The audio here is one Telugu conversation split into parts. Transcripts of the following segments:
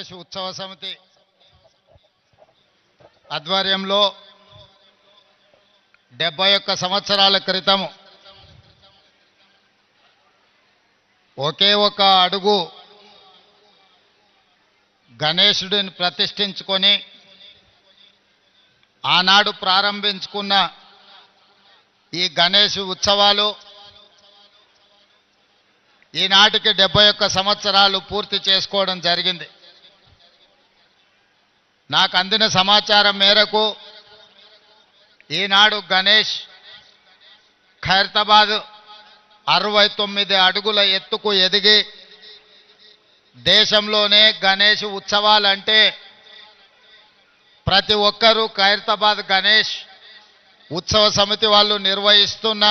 ఆంధ్రప్రదేశ్ ఉత్సవ సమితి ఆధ్వర్యంలో డెబ్బై ఒక్క సంవత్సరాల క్రితం ఒకే ఒక అడుగు గణేశుడిని ప్రతిష్ఠించుకొని ఆనాడు ప్రారంభించుకున్న ఈ గణేష్ ఉత్సవాలు ఈనాటికి డెబ్బై ఒక్క సంవత్సరాలు పూర్తి చేసుకోవడం జరిగింది. నాకు అందిన సమాచారం మేరకు ఈనాడు గణేష్ ఖైరతాబాద్ అరవై తొమ్మిది అడుగుల ఎత్తుకు ఎదిగి దేశంలోనే గణేష్ ఉత్సవాలంటే ప్రతి ఒక్కరూ ఖైరతాబాద్ గణేష్ ఉత్సవ సమితి వాళ్ళు నిర్వహిస్తున్న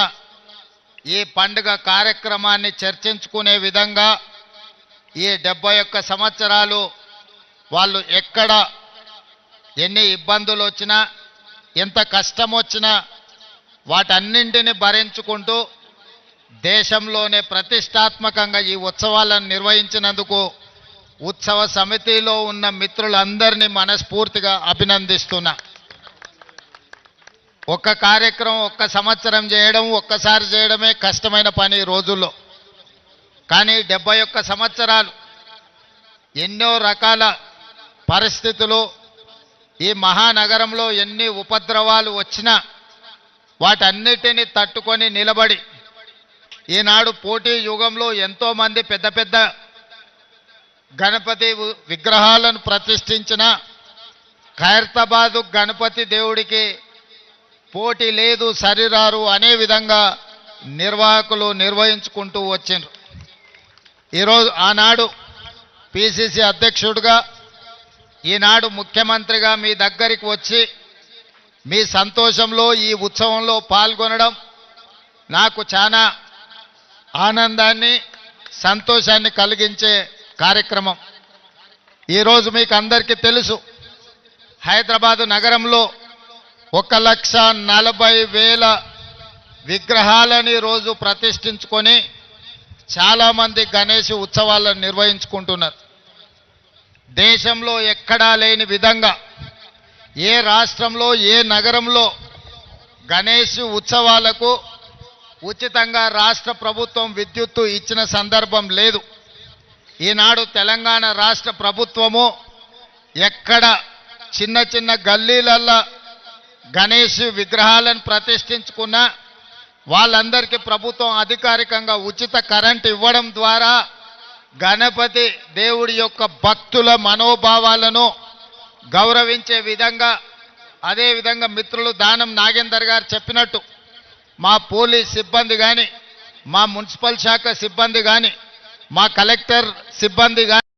ఈ పండుగ కార్యక్రమాన్ని చర్చించుకునే విధంగా ఈ డెబ్బై ఒక్క సంవత్సరాలు వాళ్ళు ఎక్కడ ఎన్ని ఇబ్బందులు వచ్చినా ఎంత కష్టం వచ్చినా వాటన్నింటిని భరించుకుంటూ దేశంలోనే ప్రతిష్టాత్మకంగా ఈ ఉత్సవాలను నిర్వహించినందుకు ఉత్సవ సమితిలో ఉన్న మిత్రులందరినీ మనస్ఫూర్తిగా అభినందిస్తున్నా. ఒక్క కార్యక్రమం ఒక్క సంవత్సరం చేయడం ఒక్కసారి చేయడమే కష్టమైన పని ఈ రోజుల్లో. కానీ డెబ్బై ఒక్క సంవత్సరాలు ఎన్నో రకాల పరిస్థితులు ఈ మహానగరంలో ఎన్ని ఉపద్రవాలు వచ్చినా వాటన్నిటిని తట్టుకొని నిలబడి ఈనాడు పోటీ యుగంలో ఎంతోమంది పెద్ద పెద్ద గణపతి విగ్రహాలను ప్రతిష్ఠించిన ఖైరతాబాదు గణపతి దేవుడికి పోటీ లేదు సరిరారు అనే విధంగా నిర్వాహకులు నిర్వహించుకుంటూ వచ్చిండ్రు. ఈరోజు ఆనాడు పిసిసి అధ్యక్షుడిగా ఈనాడు ముఖ్యమంత్రిగా మీ దగ్గరికి వచ్చి మీ సంతోషంలో ఈ ఉత్సవంలో పాల్గొనడం నాకు చాలా ఆనందాన్ని సంతోషాన్ని కలిగించే కార్యక్రమం. ఈరోజు మీకు అందరికీ తెలుసు హైదరాబాదు నగరంలో ఒక లక్ష నలభై వేల విగ్రహాలని రోజు ప్రతిష్ఠించుకొని చాలామంది గణేష్ ఉత్సవాలను నిర్వహించుకుంటున్నారు. దేశంలో ఎక్కడా లేని విధంగా ఏ రాష్ట్రంలో ఏ నగరంలో గణేష్ ఉత్సవాలకు ఉచితంగా రాష్ట్ర ప్రభుత్వం విద్యుత్తు ఇచ్చిన సందర్భం లేదు. ఈనాడు తెలంగాణ రాష్ట్ర ప్రభుత్వము ఎక్కడ చిన్న చిన్న గల్లీలల్లో గణేష్ విగ్రహాలను ప్రతిష్ఠించుకున్నా వాళ్ళందరికీ ప్రభుత్వం అధికారికంగా ఉచిత కరెంట్ ఇవ్వడం ద్వారా గణపతి దేవుడి యొక్క భక్తుల మనోభావాలను గౌరవించే విధంగా అదే విధంగా మిత్రులు దానం నాగేందర్ గారు చెప్పినట్టు మా పోలీస్ సిబ్బంది కానీ మా మున్సిపల్ శాఖ సిబ్బంది కానీ మా కలెక్టర్ సిబ్బంది కానీ